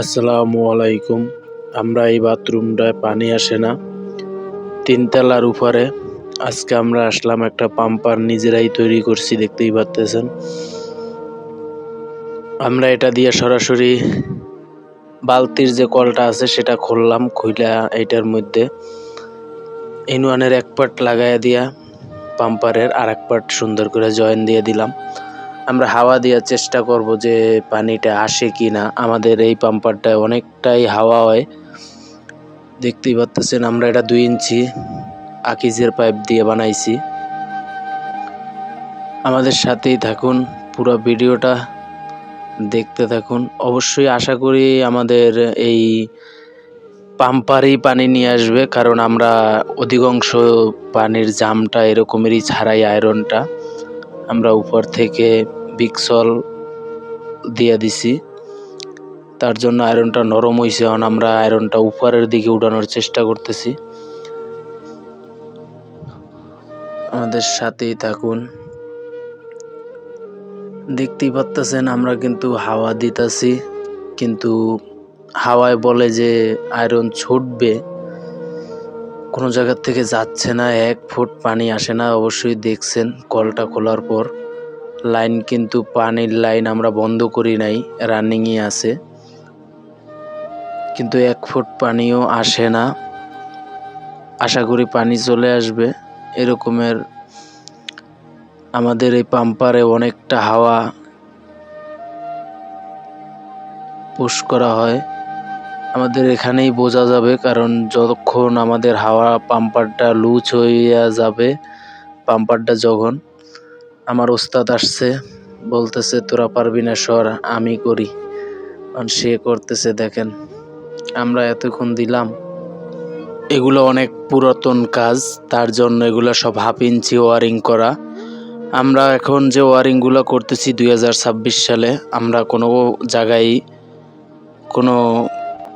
আসসালামু আলাইকুম। আমরা এই বাথরুমটায় পানি আসে না। তিনতলার উপরে আজকে আমরা আসলাম একটা পাম্পার নিজেরাই তৈরি করছি, দেখতেই পারতেছেন। আমরা এটা দিয়ে সরাসরি বালতির যে কলটা আছে সেটা খুললাম, খুইলা এইটার মধ্যে। ইনওয়ানের এক পার্ট লাগাইয়া দিয়া পাম্পারের আর এক পার্ট সুন্দর করে জয়েন দিয়ে দিলাম। আমরা হাওয়া দেওয়ার চেষ্টা করব যে পানিটা আসে কি না আমাদের এই পাম্পারটায় অনেকটাই হাওয়া হয়। দেখতেই পাচ্ছেন আমরা এটা দুই ইঞ্চি আকিজের পাইপ দিয়ে বানাইছি। আমাদের সাথেই থাকুন, পুরো ভিডিওটা দেখতে থাকুন। অবশ্যই আশা করি আমাদের এই পাম্পারই পানি নিয়ে আসবে, কারণ আমরা অধিকাংশ পানির জামটা এরকমেরই ছাড়াই আয়রনটা। আমরা উপর থেকে বিক্সল দিয়ে দিছি। তার জন্য আয়রনটা নরম হয়েছে এখন আমরা আয়রনটা উপরের দিকে উঠানোর চেষ্টা করতেছি। আমাদের সাথেই থাকুন। দেখতেই পাচ্তেছেন, আমরা কিন্তু হাওয়া দিতাছি। কিন্তু হাওয়ায় বলে যে আয়রন ছুটবে, কোনো জায়গার থেকে যাচ্ছে না। এক ফুট পানি আসে না। অবশ্যই দেখছেন, কলটা খোলার পর। লাইন কিন্তু পানির লাইন আমরা বন্ধ করি নাই, রানিংই আছে। কিন্তু এক ফুট পানিও আসে না। আশা করি পানি চলে আসবে। এরকমের আমাদের এই পাম্পারে অনেকটা হাওয়া পুশ করা হয়। আমাদের এখানেই বোঝা যাবে, কারণ যতক্ষণ আমাদের হাওয়া পাম্পারটা লুজ হইয়া যাবে, পাম্পারটা যখন আমার ওস্তাদ আসছে, বলতেছে, তোরা পারবি না, সর, আমি করি। কারণ সে করতেছে, দেখেন, আমরা এতক্ষণ দিলাম। এগুলো অনেক পুরাতন কাজ, তার জন্য এগুলো সব হাফ ইঞ্চি ওয়ারিং করা। আমরা এখন যে ওয়ারিংগুলো করতেছি দু হাজার ছাব্বিশ সালে, আমরা কোনো জায়গায় কোনো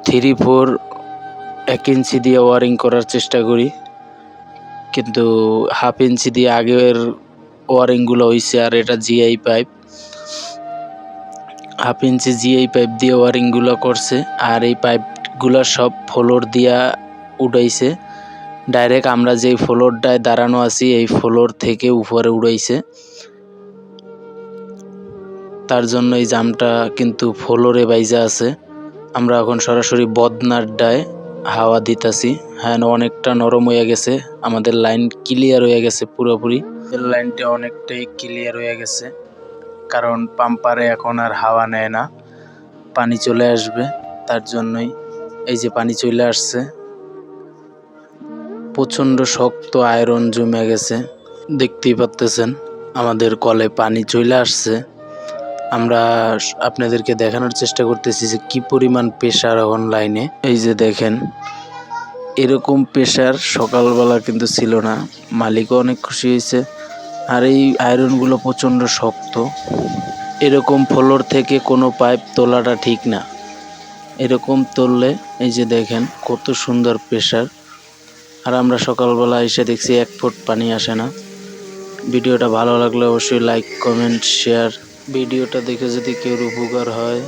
থ্রি ফোর, এক ইঞ্চি দিয়ে ওয়ারিং করার চেষ্টা করি। কিন্তু হাফ ইঞ্চি দিয়ে আগের ওয়ারিংগুলো হয়েছে আর এটা GI pipe half inch GI pipe দিয়ে ওয়ারিংগুলো করছে আর এই পাইপগুলো সব ফ্লোর দিয়া উঠাইছে ডাইরেক্ট আমরা যেই ফ্লোরটায় দাঁড়ানো আছি, এই ফ্লোর থেকে উপরে উড়াইছে। তার জন্য এই জামটা কিন্তু ফ্লোরে বাইজা আছে। আমরা এখন সরাসরি বদনাড্ডায় হাওয়া দিতাছি। হ্যাঁ অনেকটা নরম হয়ে গেছে। আমাদের লাইন ক্লিয়ার হয়ে গেছে পুরোপুরি। লাইনটা অনেকটাই ক্লিয়ার হয়ে গেছে, কারণ পাম্পারে এখন আর হাওয়া নেয় না, পানি চলে আসবে, তার জন্যই এই যে পানি চলে আসছে। প্রচণ্ড শক্ত আয়রন জমে গেছে, দেখতেই পারতেছেন, আমাদের কলে পানি চলে আসছে। আমরা আপনাদেরকে দেখানোর চেষ্টা করতেছি যে কি পরিমাণ প্রেশার এখন লাইনে এই যে দেখেন, এরকম প্রেশার সকালবেলা কিন্তু ছিল না, মালিকও অনেক খুশি হয়েছে। আর এই আয়রনগুলো প্রচণ্ড শক্ত। এরকম ফ্লোর থেকে কোনো পাইপ তোলাটা ঠিক না। এরকম তুললে, এই যে দেখেন, কত সুন্দর প্রেশার আর আমরা সকালবেলা এসে দেখছি এক ফুট পানি আসে না। ভিডিওটা ভালো লাগলে অবশ্যই লাইক, কমেন্ট, শেয়ার। ভিডিওটা দেখে যদি কেউ উপকার হয়,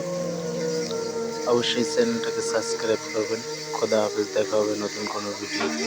অবশ্যই চ্যানেলটাকে সাবস্ক্রাইব করবেন। খোদা হাফিজ, দেখা হবে নতুন কোনো ভিডিওতে।